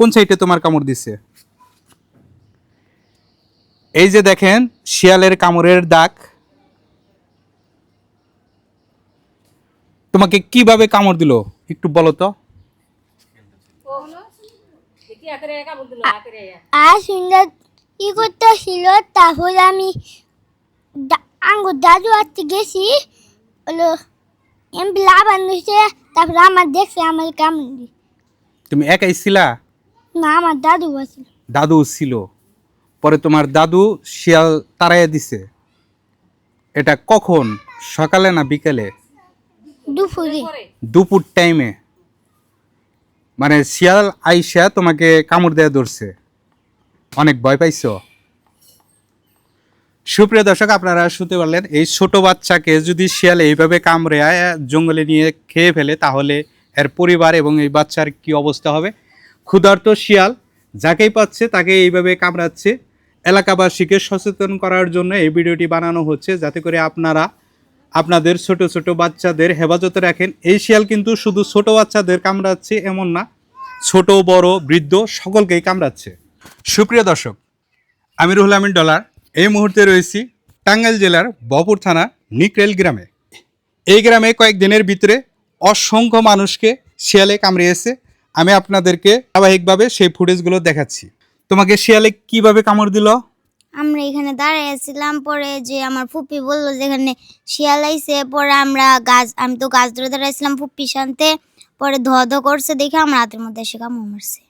কোন সাইডে তোমার কামড় দিছে? এই যে দেখেন শিয়ালের কামড়ের দাগ। তোমাকে কীভাবে কামড় দিল? একটু বলো তো। আর সুন্দর ই করতেছিল তারপর আমি আঙ্গুর দাদু আসতে গেছি হলো এমনি লাভ আনছে তারপর আমার দেখছে আমার তুমি একাই ছিলা? না আমার দাদু বসল দাদু ছিল। পরে তোমার দাদু শিয়াল তাড়াইয়া দিছে। এটা কখন? সকালে না বিকেলে? দুপুরে। দুপুর টাইমে। মানে শিয়াল আইসা তোমাকে কামড় দেয়া ধরছে। অনেক ভয় পাইছো? সুপ্রিয় দর্শক আপনারা শুনতে পারলেন এই ছোট বাচ্চাকে যদি শিয়াল এইভাবে কামড়ে জঙ্গলে নিয়ে খেয়ে ফেলে তাহলে এর পরিবার এবং এই বাচ্চার কি অবস্থা হবে? ক্ষুধার্ত শিয়াল যাকেই পাচ্ছে তাকে এইভাবে কামড়াচ্ছে। এলাকাবাসীকে সচেতন করার জন্য এই ভিডিওটি বানানো হচ্ছে যাতে করে আপনারা আপনাদের ছোট ছোট বাচ্চাদের হেফাজতে রাখেন। এই শিয়াল কিন্তু শুধু ছোট বাচ্চাদের কামড়াচ্ছে এমন না, ছোট, বড়, বৃদ্ধ সকলকেই কামড়াচ্ছে। সুপ্রিয় দর্শক, আমি রুহুল আমিন ডলার। এই মুহূর্তে রয়েছি টাঙ্গাইল জেলার বপুর থানা নিকরেল গ্রামে। এই গ্রামে কয়েকদিনের ভিতরে অসংখ্য মানুষকে শিয়ালে কামড়িয়েছে। আমি আপনাদেরকে ধারাবাহিকভাবে সেই ফুটেজগুলো দেখাচ্ছি। তোমাকে শিয়ালে কীভাবে কামড় দিল? আমরা এখানে দাঁড়িয়েছিলাম পরে যে আমার ফুপি বলল যে এখানে শিয়াল আইছে পরে আমরা গাছ আমি তো গাছ ধরে দাঁড়াইছিলাম ফুপ্পি শান্তে পরে ধ ধ করছে দেখে আমার হাতের মধ্যে এসে কামড় মারছে।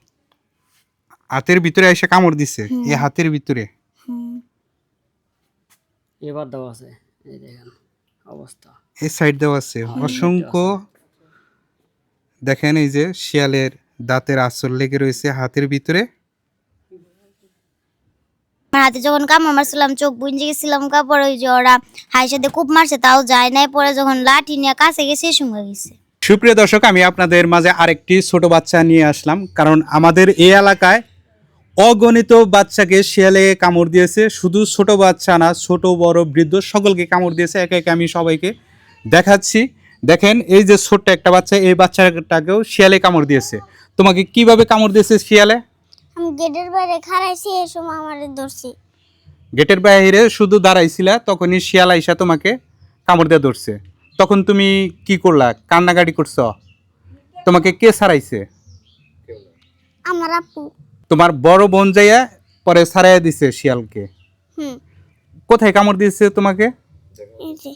হাতের ভিতরে এসে কামড় দিছে? এই হাতের ভিতরে? হুম। এবার দেওয়া আছে এই দেখেন অবস্থা। এই সাইড দেওয়া আছে। অসংখ্য দেখেন এই যে শিয়ালের দাঁতের আঁচড় লেগে রয়েছে হাতের ভিতরে। আমার হাতে যখন কামড় মারছিলাম চোখ বুঝে গেছিলাম কাপড় ওই যে ওরা হাই সাথে খুব মারছে তাও যায় নাই। পরে যখন লাঠি নিয়ে কাছে গেছে সঙ্গে গেছে। সুপ্রিয় দর্শক আমি আপনাদের মাঝে আরেকটি ছোট বাচ্চা নিয়ে আসলাম। কারণ আমাদের এই এলাকায় অগণিত বাচ্চাকে শিয়ালে কামড় দিয়েছে। শুধু ছোট বাচ্চা না ছোট বড় বৃদ্ধ সকলকে কামড় দিয়েছে। একে একে আমি সবাইকে দেখাচ্ছি। দেখেন এই যে ছোট্ট একটা বাচ্চা এই বাচ্চাটাকেও শিয়ালে কামড় দিয়েছে। তোমাকে কীভাবে কামড় দিয়েছে শিয়ালে? আমি গেটের বাইরে খাড়াইছি এই সময় আমার ধরছি। গেটের বাইরে শুধু দাঁড়াইছিলা তখনই শিয়াল আইসা তোমাকে কামড় দিয়ে ধরছে। তখন তুমি কি করলা? কান্নাকাটি করছ? তোমাকে কে সারাইছে আমার আপু। তোমার বড় বোন যাইয়া পরে সারাইয়া দিছে শিয়ালকে। হুম। কোথায় কামড় দিয়েছে তোমাকে? এই যে।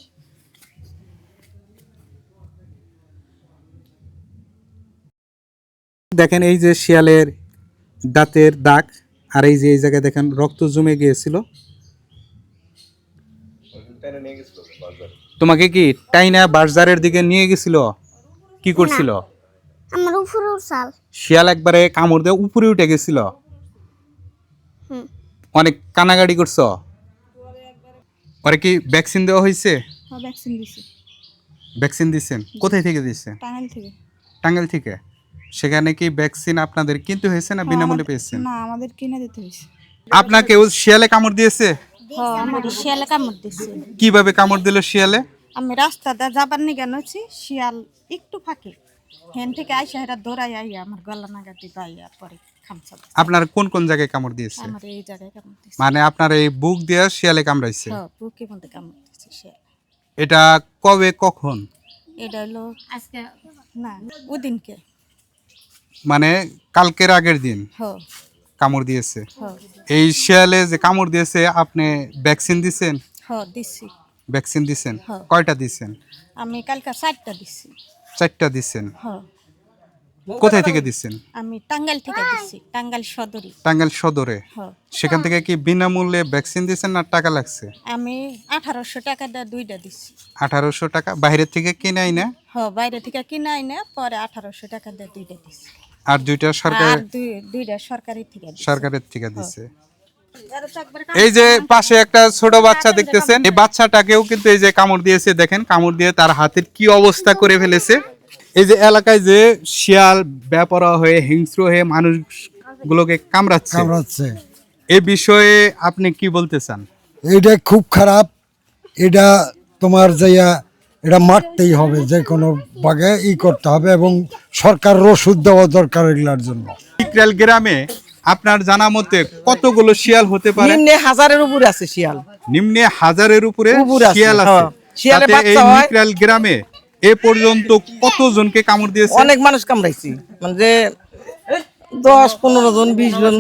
দেখেন এই যে শিয়ালের দাঁতের দাগ আর এই যে এই জায়গায় দেখেন রক্ত জমে গিয়েছিল। তোমাকে কি টাইনা বাজারের দিকে নিয়ে গেছিল? কি করছিল? আমার উপরে উঠাল। শিয়াল একবারে কামড় দিয়ে উপরে উঠে গেছিল? হুম। অনেক কানাগাড়ি করছ? ওরা কি ভ্যাকসিন দেওয়া হয়েছে? ভ্যাকসিন দিছি। ভ্যাকসিন দিচ্ছেন কোথায় থেকে দিচ্ছে টাঙ্গাইল থেকে। টাঙ্গাইল থেকে? সেখানে কি ভ্যাকসিন আপনাদের কিনতে হয়েছে না বিনামূল্যে পেয়েছেন? না আমাদের কিনে দিতে হয়েছে। আপনাকেও শিয়ালে কামড় দিয়েছে? হ্যাঁ আমার শিয়ালে কামড় দিচ্ছে কীভাবে কামড় দিল শিয়ালে? আমি রাস্তাতে যাবার নিগে নছি শিয়াল একটু ফাঁকে। হেন থেকে আইসা হেরা দৌড়াই আইয়া আমার গলা নাগাটি পাইয়া পরে খামছা আপনার কোন কোন জায়গায় কামড় দিয়েছে? আমার এই জায়গায় কামড় দিচ্ছে মানে আপনার এই বুক দিয়ে শিয়ালে কামড়াইছে? হ্যাঁ বুকে মধ্যে কামড় দিচ্ছে শিয়াল। এটা কবে কখন? এটা হলো আজকে না ওদিনকে। মানে কালকের আগের দিন কামড় দিয়েছে। এই শিয়ালে যে কামড় দিয়েছে আপনি ভ্যাকসিন দিছেন? দিছি। ভ্যাকসিন দিছেন? হ্যাঁ। কয়টা দিছেন? আমি কালকে চারটা দিছি। চারটা দিছেন? কোথায় থেকে দিচ্ছেন আমি টাঙ্গাইল থেকে দিছি টাঙ্গাইল সদরি। টাঙ্গাইল সদরে? সেখান থেকে কি বিনামূল্যে ভ্যাকসিন দিচ্ছেন না টাকা লাগছে? আমি আঠারোশো টাকা দিয়ে দুইটা দিছি। আঠারোশো টাকা? বাইরের থেকে কিনাই না হ বাইরে থেকে কিনাই না পরে আঠারোশো টাকা দিয়ে দুইটা দিছি। আর দুইটা সরকার দুইটা সরকারি থেকে সরকারের থেকে দিছে। এই যে পাশে একটা ছোট বাচ্চা দেখতেছেন এই বাচ্চাটাকেও কিন্তু এই যে কামড় দিয়েছে দেখেন কামড় দিয়ে তার হাতের কি অবস্থা করে ফেলেছে। এই যে এলাকায় যে শিয়াল ব্যাপারা হয়ে হিংস্র হয়ে মানুষগুলোকে কামড়াচ্ছে। কামড়াচ্ছে। এই বিষয়ে আপনি কি বলতে চান? এটা খুব খারাপ। এটা তোমার যাইয়া এটা মারতেই হবে যে কোনো বাগে ই করতে হবে এবং সরকারের ওষুধ দেওয়া দরকার এগুলার জন্য। গ্রামে আপনার জানা মতে কতগুলো শিয়াল হতে পারে? নিম্নে হাজারের উপরে আছে শিয়াল। নিম্নে হাজারের উপরে শিয়াল আছে। হ্যাঁ। শিয়ালের তাতে এই বাচ্চা হয়। নিকরেল গ্রামে এ পর্যন্ত কতজনকে কামড় দিয়েছে? অনেক মানুষ কামড়াইছি। মানে যে দশ পনেরো জন বিশ জন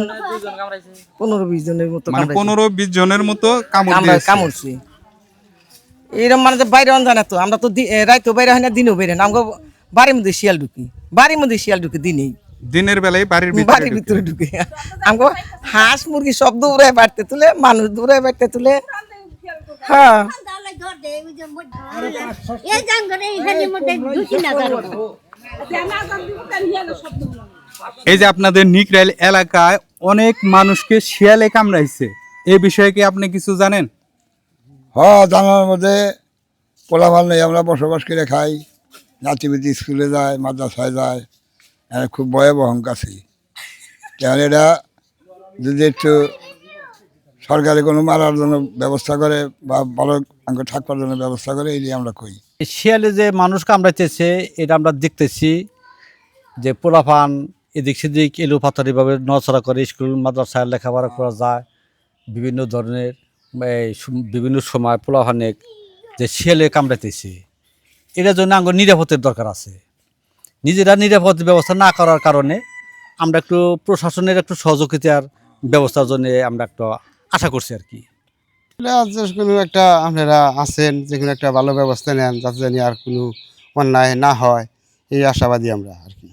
পনেরো বিশ জনের মতো মানে পনেরো বিশ জনের মতো কামড় কামড়ছি। এরকম মানে যে বাইরে জানে তো আমরা তো রাইতেও বাইরে হয় না দিনও বাইরে না। আমাকে বাড়ির মধ্যে শিয়াল ঢুকি বাড়ির মধ্যে শিয়াল ঢুকে দিনেই। দিনের বেলায় বাড়ির বাড়ির ভিতরে ঢুকে। আমাকে হাঁস মুরগি সব দৌড়ায় বাড়তে তুলে মানুষ দৌড়ায় বাড়তে তুলে। হ্যাঁ। এই যে আপনাদের নিকরাইল এলাকায় অনেক মানুষকে শিয়ালে কামড়াইছে। এই বিষয়ে কি আপনি কিছু জানেন? হ্যাঁ জানার মধ্যে পোলাভাল নেই, আমরা বসবাস করে খাই। নাতিবিতি স্কুলে যায়, মাদ্রাসায় যায় এরা খুব ভয়াবহ আছি তাহলে এটা যদি একটু সরকারে কোনো মারার জন্য ব্যবস্থা করে বা ভালো আঙ্গ থাকবার জন্য ব্যবস্থা করে এই আমরা কই শিয়ালে যে মানুষ কামড়াইতেছে এটা আমরা দেখতেছি যে পোলাপান এদিক সেদিক এলো পাতারিভাবে নড়াচড়া করে, স্কুল, মাদ্রাসায় লেখাপড়া করা যায়, বিভিন্ন ধরনের বিভিন্ন সময় পোলাপানে যে শিয়ালে কামড়াইতেছে এটার জন্য আমার নিরাপত্তার দরকার আছে। নিজেরা নিরাপদ ব্যবস্থা না করার কারণে আমরা একটু প্রশাসনের একটু সহযোগিতার ব্যবস্থার জন্য আমরা একটু আশা করছি আর কি। কোনো একটা আপনারা আছেন যে একটা ভালো ব্যবস্থা নেন, যাতে জানি আর কোনো অন্যায় না হয়, এই আশাবাদী আমরা আর কি।